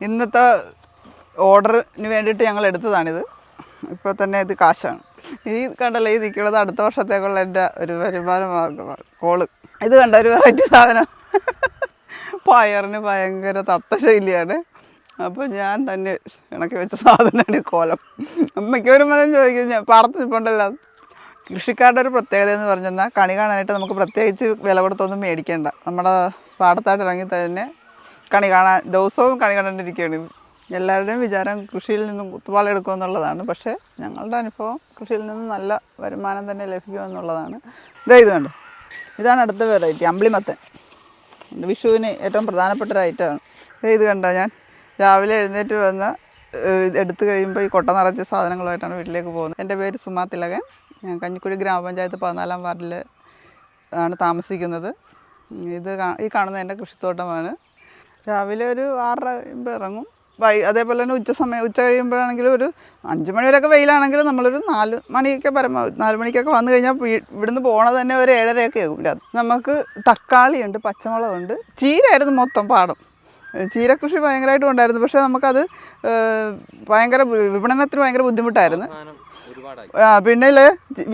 ഇന്നത്തെ ഓർഡറിന് വേണ്ടിയിട്ട് ഞങ്ങൾ എടുത്തതാണിത്. ഇപ്പോൾ തന്നെ ഇത് കാശാണ്. ഈ കണ്ടല്ലേ ഈ നിൽക്കുന്നത് അടുത്ത വർഷത്തേക്കുള്ള എന്റെ ഒരു വരുമാന മാർഗമാണ്. കോൾ. ഇത് കണ്ട ഒരു വെറൈറ്റി സാധനം. പയറിന് ഭയങ്കര തത്ത ശൈലിയാണ് അപ്പോൾ ഞാൻ തന്നെ ഇണക്കി വെച്ച സാധനമാണ് ഈ കോലം. വരുമ്പോൾ ഞാൻ ചോദിക്കും ഞാൻ പാടത്ത് നിൽപ്പുണ്ടല്ലോ കൃഷിക്കാരുടെ ഒരു പ്രത്യേകത എന്ന് പറഞ്ഞാൽ കണി കാണാനായിട്ട് നമുക്ക് പ്രത്യേകിച്ച് വില കൊടുത്തൊന്നും മേടിക്കേണ്ട. നമ്മുടെ പാടത്തായിട്ട് ഇറങ്ങി തന്നെ കണി കാണാൻ ദിവസവും കണി കണ്ടുകൊണ്ടിരിക്കുകയാണ് എല്ലാവരുടെയും വിചാരം കൃഷിയിൽ നിന്നും കുത്തുപാള എടുക്കുമെന്നുള്ളതാണ് പക്ഷേ ഞങ്ങളുടെ അനുഭവം കൃഷിയിൽ നിന്നും നല്ല വരുമാനം തന്നെ ലഭിക്കുമെന്നുള്ളതാണ് ഇതേ ഇത് കണ്ടോ? ഇതാണ് അടുത്ത വെറൈറ്റി അമ്പിളിമത്തൻ. വിഷുവിന് ഏറ്റവും പ്രധാനപ്പെട്ട ഒരു ഐറ്റമാണ് ദേ ഇത് കണ്ടോ ഞാൻ? രാവിലെ എഴുന്നേറ്റ് വന്ന് ഇത് എടുത്തു കഴിയുമ്പോൾ ഈ കൊട്ട നിറച്ച സാധനങ്ങളുമായിട്ടാണ് വീട്ടിലേക്ക് പോകുന്നത്. എന്റെ പേര് സുമാ തിലകൻ. ഞാൻ കഞ്ഞിക്കുഴി ഗ്രാമപഞ്ചായത്ത് പതിനാലാം വാർഡിൽ ആണ് താമസിക്കുന്നത്. ഇത് ഈ കാണുന്നത് എന്റെ കൃഷിത്തോട്ടമാണ്. രാവിലെ ഒരു ആറര ഇറങ്ങും. വൈ അതേപോലെ തന്നെ ഉച്ച സമയം ഉച്ച കഴിയുമ്പോഴാണെങ്കിലും ഒരു അഞ്ച് മണി വരെയൊക്കെ വെയിലാണെങ്കിൽ നമ്മളൊരു നാല് മണിയൊക്കെ പരമാവധി നാല് മണിക്കൊക്കെ വന്നു കഴിഞ്ഞാൽ ഇവിടുന്ന് പോണത് തന്നെ ഒരു ഏഴരയൊക്കെ ആകും. രാത്രി നമുക്ക് തക്കാളിയുണ്ട് പച്ചമുളകുണ്ട്. ചീരയായിരുന്നു മൊത്തം പാടം. ചീരകൃഷി ഭയങ്കരമായിട്ടും ഉണ്ടായിരുന്നു. പക്ഷേ നമുക്കത് ഭയങ്കര വിപണനത്തിന് ഭയങ്കര ബുദ്ധിമുട്ടായിരുന്നു. ആ, പിന്നെ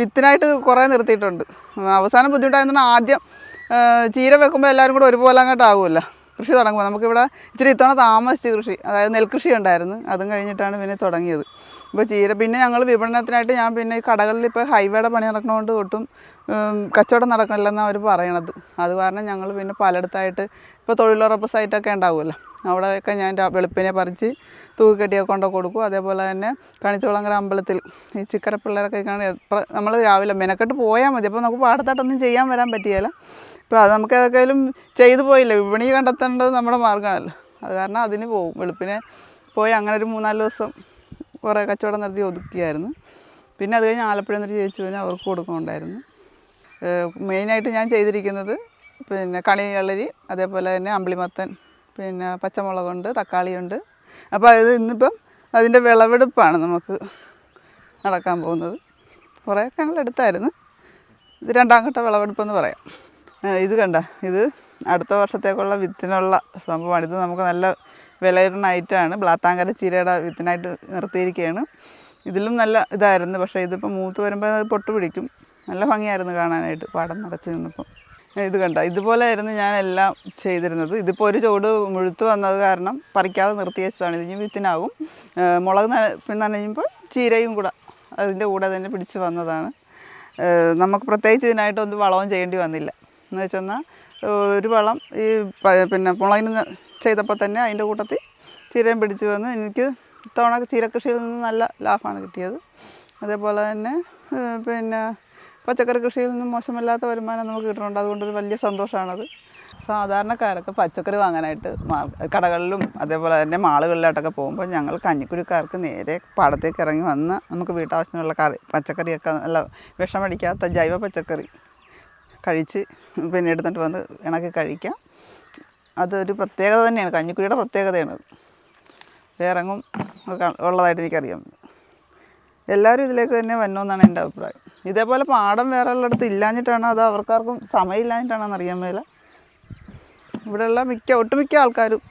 വിത്തിനായിട്ട് കുറേ നിർത്തിയിട്ടുണ്ട്. അവസാനം ബുദ്ധിമുട്ടായിരുന്നു ആദ്യം ആ, ചീര വെക്കുമ്പോൾ എല്ലാവരും കൂടെ ഒരുപോലെ അങ്ങോട്ട് ആകുമല്ലോ കൃഷി തുടങ്ങുമ്പോൾ നമുക്കിവിടെ ഇച്ചിരി ഇത്തവണ താമസിച്ച് കൃഷി അതായത് നെൽകൃഷി ഉണ്ടായിരുന്നു. അതും കഴിഞ്ഞിട്ടാണ് പിന്നെ തുടങ്ങിയത്. ഇപ്പോൾ ചീര പിന്നെ ഞങ്ങൾ വിപണനത്തിനായിട്ട് ഞാൻ പിന്നെ ഈ കടകളിൽ ഇപ്പോൾ ഹൈവേയുടെ പണി നടക്കണോണ്ട് ഒട്ടും കച്ചവടം നടക്കണില്ലെന്നാണ് അവർ പറയണത്. അത് കാരണം ഞങ്ങൾ പിന്നെ പലയിടത്തായിട്ട് ഇപ്പോൾ തൊഴിലുറപ്പ് സൈറ്റൊക്കെ ഉണ്ടാവുമല്ലോ. അവിടെയൊക്കെ ഞാൻ വെളുപ്പിനെ പറിച്ച് തൂക്കിക്കെട്ടിയൊക്കെ കൊണ്ട് കൊടുക്കും. അതേപോലെ തന്നെ കണിച്ചോളങ്കര അമ്പലത്തിൽ ഈ ചിക്കര പിള്ളേരൊക്കെ നമ്മൾ രാവിലെ മെനക്കെട്ട് പോയാൽ മതി. അപ്പോൾ നമുക്ക് പാടത്തായിട്ടൊന്നും ചെയ്യാൻ വരാൻ പറ്റിയല്ല ഇപ്പോൾ അത് നമുക്ക് ഏതൊക്കെയാലും ചെയ്തു പോയില്ല? വിപണി കണ്ടെത്തേണ്ടത് നമ്മുടെ മാർഗമാണല്ലോ. അത് കാരണം അതിന് പോകും വെളുപ്പിനെ പോയി അങ്ങനെ ഒരു മൂന്നാൽ ദിവസം കുറേ കച്ചവടം നടത്തി ഒതുക്കിയായിരുന്നു. പിന്നെ അത് കഴിഞ്ഞ് ആലപ്പുഴ എന്നൊരു ചേച്ചുവിന് അവർക്ക് കൊടുക്കുന്നുണ്ടായിരുന്നു മെയിനായിട്ട് ഞാൻ ചെയ്തിരിക്കുന്നത് പിന്നെ കണി കളരി അതേപോലെ തന്നെ അമ്പിളിമത്തൻ പിന്നെ പച്ചമുളകുണ്ട് തക്കാളിയുണ്ട് അപ്പോൾ അത് ഇന്നിപ്പം അതിന്റെ വിളവെടുപ്പാണ് നമുക്ക് നടക്കാൻ പോകുന്നത്. കുറേയൊക്കെ ഞങ്ങൾ എടുത്തായിരുന്നു. ഇത് രണ്ടാം ഘട്ട വിളവെടുപ്പെന്ന് പറയാം. ഇത് കണ്ട. ഇത് അടുത്ത വർഷത്തേക്കുള്ള വിത്തിനുള്ള സംഭവമാണ്. ഇത് നമുക്ക് നല്ല വിലയിരുന്ന ഐറ്റമാണ്. ബ്ലാത്താങ്കര ചീരയുടെ വിത്തിനായിട്ട് നിർത്തിയിരിക്കുകയാണ്. ഇതിലും നല്ല ഇതായിരുന്നു. പക്ഷേ ഇതിപ്പോൾ മൂത്ത് വരുമ്പോൾ അത് പൊട്ട് പിടിക്കും നല്ല ഭംഗിയായിരുന്നു കാണാനായിട്ട് പാടം നിറച്ച് നിന്നപ്പം. ഇത് കണ്ട. ഇതുപോലെയായിരുന്നു ഞാൻ എല്ലാം ചെയ്തിരുന്നത്. ഇതിപ്പോൾ ഒരു ചുവട് മുഴുത്ത് വന്നത് കാരണം പറിക്കാതെ നിർത്തി വെച്ചതാണ്. ഇതിന് വിത്തിനാകും. മുളക് നനയുമ്പോൾ ചീരയും കൂടെ അതിന്റെ കൂടെ തന്നെ പിടിച്ച് വന്നതാണ്. നമുക്ക് പ്രത്യേകിച്ച് ഇതിനായിട്ടൊന്നും വളവും ചെയ്യേണ്ടി വന്നില്ല. എന്ന് വെച്ചെന്നാൽ ഒരു വളം ഈ പിന്നെ മുളകിന് ചെയ്തപ്പോൾ തന്നെ അതിന്റെ കൂട്ടത്തിൽ ചീരയും പിടിച്ച് വന്ന് എനിക്ക് ഇത്തവണ ചീരക്കൃഷിയിൽ നിന്ന് നല്ല ലാഭമാണ് കിട്ടിയത്. അതേപോലെ തന്നെ പിന്നെ പച്ചക്കറി കൃഷിയിൽ നിന്നും മോശമല്ലാത്ത വരുമാനം നമുക്ക് കിട്ടുന്നുണ്ട്. അതുകൊണ്ടൊരു വലിയ സന്തോഷമാണത്. സാധാരണക്കാരൊക്കെ പച്ചക്കറി വാങ്ങാനായിട്ട് കടകളിലും അതേപോലെ തന്നെ മാളുകളിലായിട്ടൊക്കെ പോകുമ്പോൾ ഞങ്ങൾ കഞ്ഞിക്കുഴിക്കാർക്ക് നേരെ പാടത്തേക്ക് ഇറങ്ങി വന്ന് നമുക്ക് വീട്ടാവശ്യത്തിനുള്ള കറി പച്ചക്കറിയൊക്കെ നല്ല വിഷമടിക്കാത്ത ജൈവ പച്ചക്കറി കഴിച്ച് പിന്നെ എടുത്തിട്ട് വന്ന് ഇണക്കി കഴിക്കാം. അതൊരു പ്രത്യേകത തന്നെയാണ്. കഞ്ഞിക്കുഴിയുടെ പ്രത്യേകതയാണ് വേറെങ്ങും ഉള്ളതായിട്ട് എനിക്കറിയാം. എല്ലാവരും ഇതിലേക്ക് തന്നെ വരണമെന്നാണ് എന്റെ അഭിപ്രായം. ഇതേപോലെ പാടം വേറെ ഉള്ളിടത്ത് ഇല്ലാഞ്ഞിട്ടാണോ അതോ അവർക്കാർക്കും സമയമില്ലാഞ്ഞിട്ടാണോ എന്നറിയാൻ മേല? ഇവിടെയുള്ള മിക്ക ഒട്ടുമിക്ക ആൾക്കാരും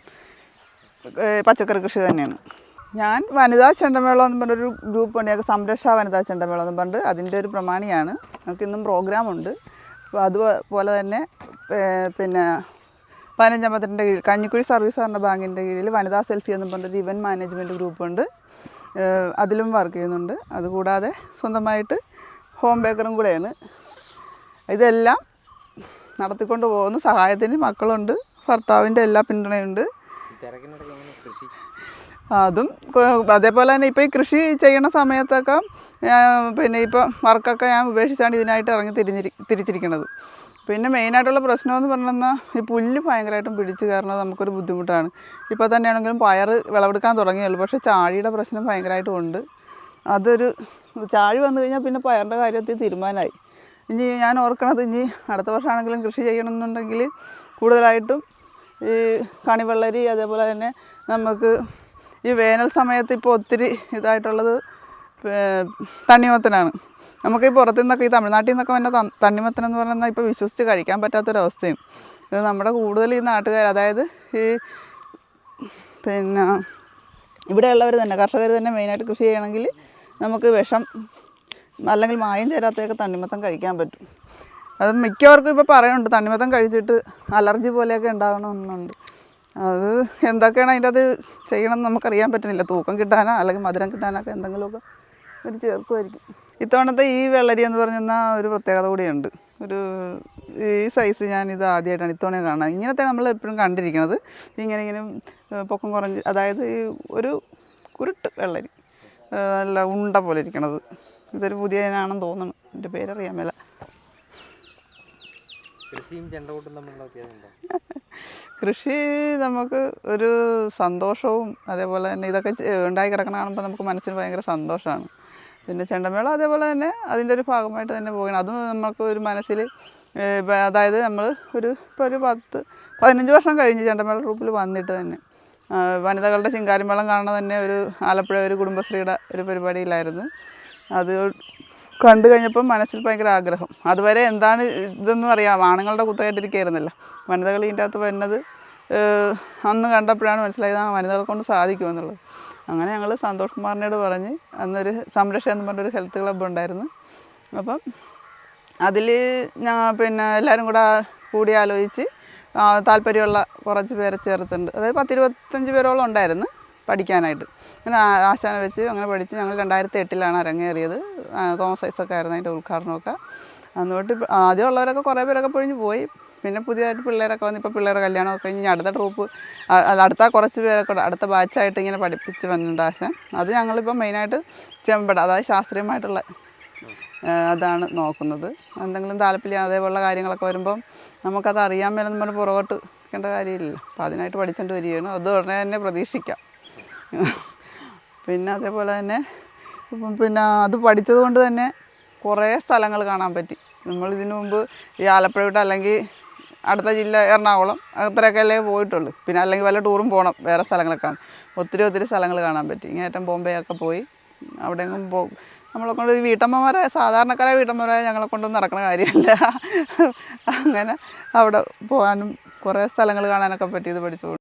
പച്ചക്കറി കൃഷി തന്നെയാണ്. ഞാൻ വനിതാ ചെണ്ടമേളം എന്ന് പറഞ്ഞൊരു ഗ്രൂപ്പ് ഉണ്ട് ഞങ്ങൾക്ക് സംരക്ഷ വനിതാ ചെണ്ടമേളം എന്ന് പറഞ്ഞിട്ട് അതിന്റെ ഒരു പ്രമാണിയാണ്. ഞങ്ങൾക്ക് ഇന്നും പ്രോഗ്രാമുണ്ട്. അതുപോലെ തന്നെ പിന്നെ പതിനഞ്ചാം പത്തിന്റെ കീഴിൽ കഞ്ഞിക്കുഴി സർവീസ് പറഞ്ഞ ബാങ്കിന്റെ കീഴിൽ വനിതാ സെൽഫി എന്ന് പറഞ്ഞൊരു ഇവന്റ് മാനേജ്മെന്റ് ഗ്രൂപ്പുണ്ട്. അതിലും വർക്ക് ചെയ്യുന്നുണ്ട്. അതുകൂടാതെ സ്വന്തമായിട്ട് ഹോം ബേക്കറും കൂടെയാണ്. ഇതെല്ലാം നടത്തിക്കൊണ്ട് പോകുന്നു. സഹായത്തിന് മക്കളുണ്ട് ഭർത്താവിന്റെ എല്ലാ പിന്തുണയുണ്ട്. അതും അതേപോലെ തന്നെ ഇപ്പോൾ ഈ കൃഷി ചെയ്യണ സമയത്തൊക്കെ പിന്നെ ഇപ്പോൾ വർക്കൊക്കെ ഞാൻ ഉപേക്ഷിച്ചാണ് ഇതിനായിട്ട് ഇറങ്ങി തിരിഞ്ഞിരി തിരിച്ചിരിക്കുന്നത് പിന്നെ മെയിനായിട്ടുള്ള പ്രശ്നമെന്ന് പറഞ്ഞാൽ ഈ പുല്ല് ഭയങ്കരമായിട്ടും പിടിച്ച് കയറണത് നമുക്കൊരു ബുദ്ധിമുട്ടാണ്. ഇപ്പോൾ തന്നെയാണെങ്കിലും പയർ വിളവെടുക്കാൻ തുടങ്ങിയുള്ളൂ പക്ഷേ ചാഴിയുടെ പ്രശ്നം ഭയങ്കരമായിട്ടും ഉണ്ട്. അതൊരു ചാഴി വന്നു കഴിഞ്ഞാൽ പിന്നെ പയറിന്റെ കാര്യത്തിൽ തീരുമാനമായി. ഇനി ഞാൻ ഓർക്കണത് ഇനി അടുത്ത വർഷമാണെങ്കിലും കൃഷി ചെയ്യണമെന്നുണ്ടെങ്കിൽ കൂടുതലായിട്ടും ഈ കണിവെള്ളരി അതേപോലെ തന്നെ നമുക്ക് ഈ വേനൽ സമയത്ത് ഇപ്പോൾ ഒത്തിരി ഇതായിട്ടുള്ളത് തണ്ണിമത്തനാണ്. നമുക്ക് ഈ പുറത്തു നിന്നൊക്കെ ഈ തമിഴ്നാട്ടിൽ നിന്നൊക്കെ വന്ന തണ്ണിമത്തൻ എന്ന് പറഞ്ഞാൽ ഇപ്പോൾ വിശ്വസിച്ച് കഴിക്കാൻ പറ്റാത്തൊരവസ്ഥയും. ഇത് നമ്മുടെ കൂടുതൽ ഈ നാട്ടുകാർ അതായത് ഈ പിന്നെ ഇവിടെയുള്ളവർ തന്നെ കർഷകർ തന്നെ മെയിനായിട്ട് കൃഷി ചെയ്യണമെങ്കിൽ നമുക്ക് വിഷം അല്ലെങ്കിൽ മായം ചേരാത്തതൊക്കെ തണ്ണിമത്തം കഴിക്കാൻ പറ്റും. അത് മിക്കവർക്കും ഇപ്പോൾ പറയുന്നുണ്ട് തണ്ണിമത്തം കഴിച്ചിട്ട് അലർജി പോലെയൊക്കെ ഉണ്ടാകണമെന്നുണ്ട്. അത് എന്തൊക്കെയാണ് അതിന്റെ അത് ചെയ്യണമെന്ന് നമുക്കറിയാൻ പറ്റുന്നില്ല. തൂക്കം കിട്ടാനോ അല്ലെങ്കിൽ മധുരം കിട്ടാനൊക്കെ എന്തെങ്കിലുമൊക്കെ ഒരു ചേർക്കുമായിരിക്കും. ഇത്തവണത്തെ ഈ വെള്ളരി എന്ന് പറഞ്ഞാൽ ഒരു പ്രത്യേകത കൂടിയുണ്ട്. ഒരു ഈ സൈസ് ഞാൻ ഇത് ആദ്യമായിട്ടാണ് ഇത്തവണ കാണുന്നത്. ഇങ്ങനത്തെ നമ്മൾ എപ്പോഴും കണ്ടിരിക്കുന്നത്. ഇങ്ങനെ ഇങ്ങനെ പൊക്കം കുറഞ്ഞ് അതായത് ഈ ഒരു കുരുട്ട് വെള്ളരി നല്ല ഉണ്ട പോലെ ഇരിക്കണത്. ഇതൊരു പുതിയ ഇനാണെന്ന് തോന്നുന്നു എന്റെ പേരറിയാൻ മേല. കൃഷി നമുക്ക് ഒരു സന്തോഷവും അതേപോലെ തന്നെ ഇതൊക്കെ ഉണ്ടായി കിടക്കണ കാണുമ്പോൾ നമുക്ക് മനസ്സിന് ഭയങ്കര സന്തോഷമാണ് പിന്നെ ചെണ്ടമേളം അതേപോലെ തന്നെ അതിന്റെ ഒരു ഭാഗമായിട്ട് തന്നെ പോകണം അതും നമുക്ക് ഒരു മനസ്സിൽ അതായത് നമ്മൾ ഒരു ഇപ്പോൾ ഒരു പത്ത് പതിനഞ്ച് വർഷം കഴിഞ്ഞ് ചെണ്ടമേള ട്രൂപ്പിൽ വന്നിട്ട് തന്നെ. വനിതകളുടെ ചിങ്കാരിമേളം കാണുന്ന തന്നെ ഒരു ആലപ്പുഴ ഒരു കുടുംബശ്രീയുടെ ഒരു പരിപാടിയിലായിരുന്നു. അത് കണ്ടു കഴിഞ്ഞപ്പോൾ മനസ്സിൽ ഭയങ്കര ആഗ്രഹം. അതുവരെ എന്താണ് ഇതെന്നും അറിയാം. ആണുങ്ങളുടെ കുത്തകയായിട്ടിരിക്കുകയായിരുന്നില്ല വനിതകൾ ഇതിന്റെ അകത്ത് വരുന്നത് അന്ന് കണ്ടപ്പോഴാണ് മനസ്സിലായത് ആ വനിതകളെ കൊണ്ട് സാധിക്കുമെന്നുള്ളത്. അങ്ങനെ ഞങ്ങൾ സന്തോഷ് കുമാറിനോട് പറഞ്ഞ് അന്നൊരു സംരക്ഷ എന്ന് പറഞ്ഞൊരു ഹെൽത്ത് ക്ലബ്ബ് ഉണ്ടായിരുന്നു. അപ്പം അതിൽ ഞാൻ പിന്നെ എല്ലാവരും കൂടെ കൂടി ആലോചിച്ച് താല്പര്യമുള്ള കുറച്ച് പേരെ ചേർത്തിട്ടുണ്ട്. അതായത് പത്തിരുപത്തഞ്ച് പേരോളം ഉണ്ടായിരുന്നു പഠിക്കാനായിട്ട്. അങ്ങനെ ആശാന വെച്ച് അങ്ങനെ പഠിച്ച് ഞങ്ങൾ രണ്ടായിരത്തി എട്ടിലാണ് അരങ്ങേറിയത്. ആ, തോമസ് ഐസൊക്കെ ആയിരുന്നു അതിന്റെ ഉദ്ഘാടനമൊക്കെ. അന്നോട്ട് ആദ്യം ഉള്ളവരൊക്കെ കുറേ പേരൊക്കെ പൊഴിഞ്ഞ് പോയി. പിന്നെ പുതിയതായിട്ട് പിള്ളേരൊക്കെ വന്ന് ഇപ്പോൾ പിള്ളേരുടെ കല്യാണമൊക്കെ കഴിഞ്ഞ് അടുത്ത ട്രൂപ്പ് അടുത്ത കുറച്ച് പേരൊക്കെ. അടുത്ത ബാച്ചായിട്ട് ഇങ്ങനെ പഠിപ്പിച്ച് വന്നിട്ടുണ്ട് ആശ അത് ഞങ്ങളിപ്പോൾ മെയിനായിട്ട് ചെമ്പട അതായത് ശാസ്ത്രീയമായിട്ടുള്ള അതാണ് നോക്കുന്നത്. എന്തെങ്കിലും താല്പര്യം അതേപോലുള്ള കാര്യങ്ങളൊക്കെ വരുമ്പം നമുക്കത് അറിയാൻ മേലെന്ന് പറഞ്ഞ് പുറകോട്ട് നിൽക്കേണ്ട കാര്യമില്ല അപ്പോൾ അതിനായിട്ട് പഠിച്ചുകൊണ്ട് വരികയാണ്. അത് ഉടനെ തന്നെ പ്രതീക്ഷിക്കാം. പിന്നെ അതേപോലെ തന്നെ പിന്നെ അത് പഠിച്ചത് കൊണ്ട് തന്നെ കുറേ സ്ഥലങ്ങൾ കാണാൻ പറ്റി. നമ്മൾ ഇതിനു മുമ്പ് ഈ ആലപ്പുഴ വിട്ട് അല്ലെങ്കിൽ അടുത്ത ജില്ല എറണാകുളം അത്രയൊക്കെ അല്ലേ പോയിട്ടുള്ളൂ. പിന്നെ അല്ലെങ്കിൽ വല്ല ടൂറും പോകണം വേറെ സ്ഥലങ്ങളൊക്കെ കാണാം ഒത്തിരി ഒത്തിരി സ്ഥലങ്ങൾ കാണാൻ പറ്റി. ഇങ്ങേറ്റം ബോംബെ ഒക്കെ പോയി. അവിടെയെങ്കിലും പോകും നമ്മളെ കൊണ്ട് വീട്ടമ്മമാരെ സാധാരണക്കാരായ വീട്ടമ്മമാരെ ഞങ്ങളെ കൊണ്ടൊന്നും നടക്കുന്ന കാര്യമല്ല. അങ്ങനെ അവിടെ പോകാനും കുറേ സ്ഥലങ്ങൾ കാണാനൊക്കെ പറ്റി ഇത് പഠിച്ചുകൊണ്ട്